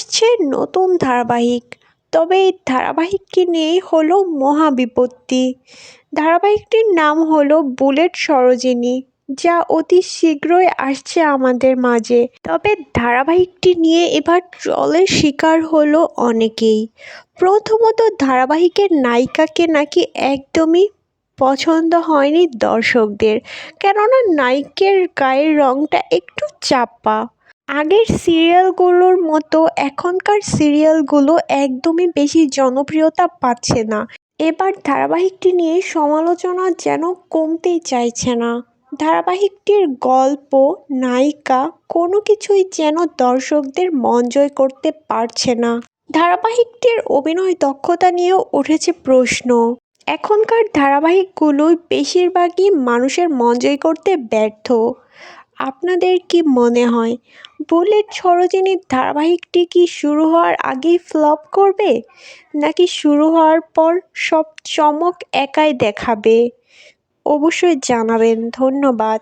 আসছে নতুন ধারাবাহিক। তবে এই ধারাবাহিকটি নিয়েই হলো মহাবিপত্তি। ধারাবাহিকটির নাম হলো বুলেট সরোজিনী, যা অতি শীঘ্রই আসছে আমাদের মাঝে। তবে ধারাবাহিকটি নিয়ে এবার ট্রলের শিকার হলো অনেকেই। প্রথমত ধারাবাহিকের নায়িকাকে নাকি একদমই পছন্দ হয়নি দর্শকদের, কেননা নায়িকের গায়ের রঙটা একটু চাপা আগের সিরিয়ালগুলোর মতো এখনকার সিরিয়ালগুলো একদমই বেশি জনপ্রিয়তা পাচ্ছে না। এবার ধারাবাহিকটি নিয়ে সমালোচনা যেন কমতেই চাইছে না। ধারাবাহিকটির গল্প, নায়িকা কোনো কিছুই যেন দর্শকদের মন জয় করতে পারছে না। ধারাবাহিকটির অভিনয় দক্ষতা নিয়েও উঠেছে প্রশ্ন। এখনকার ধারাবাহিকগুলোই বেশিরভাগই মানুষের মন জয় করতে ব্যর্থ। আপনাদের কি মনে হয়? বুলেট সরোজিনীর ধারাবাহিকটি কি শুরু হওয়ার আগেই ফ্লপ করবে? নাকি শুরু হওয়ার পর সব চমক একাই দেখাবে? অবশ্যই জানাবেন। ধন্যবাদ।